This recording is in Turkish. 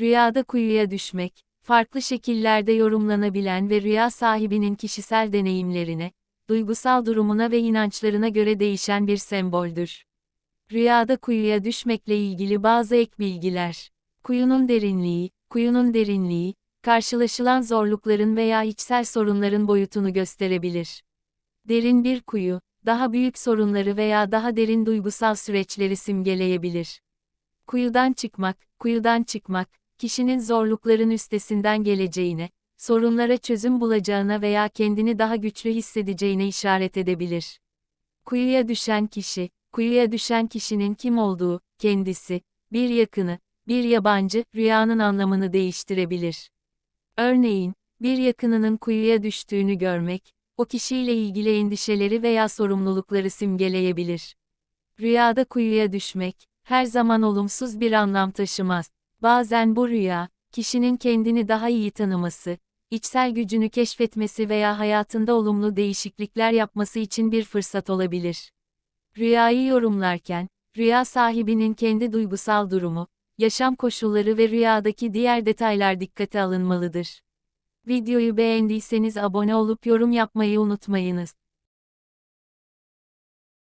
Rüyada kuyuya düşmek, farklı şekillerde yorumlanabilen ve rüya sahibinin kişisel deneyimlerine, duygusal durumuna ve inançlarına göre değişen bir semboldür. Rüyada kuyuya düşmekle ilgili bazı ek bilgiler. Kuyunun derinliği, kuyunun derinliği, karşılaşılan zorlukların veya içsel sorunların boyutunu gösterebilir. Derin bir kuyu, daha büyük sorunları veya daha derin duygusal süreçleri simgeleyebilir. Kuyudan çıkmak, kuyudan çıkmak, kişinin zorlukların üstesinden geleceğine, sorunlara çözüm bulacağına veya kendini daha güçlü hissedeceğine işaret edebilir. Kuyuya düşen kişi, kuyuya düşen kişinin kim olduğu, kendisi, bir yakını, bir yabancı, rüyanın anlamını değiştirebilir. Örneğin, bir yakınının kuyuya düştüğünü görmek, o kişiyle ilgili endişeleri veya sorumlulukları simgeleyebilir. Rüyada kuyuya düşmek, her zaman olumsuz bir anlam taşımaz. Bazen bu rüya, kişinin kendini daha iyi tanıması, içsel gücünü keşfetmesi veya hayatında olumlu değişiklikler yapması için bir fırsat olabilir. Rüyayı yorumlarken, rüya sahibinin kendi duygusal durumu, yaşam koşulları ve rüyadaki diğer detaylar dikkate alınmalıdır. Videoyu beğendiyseniz abone olup yorum yapmayı unutmayınız.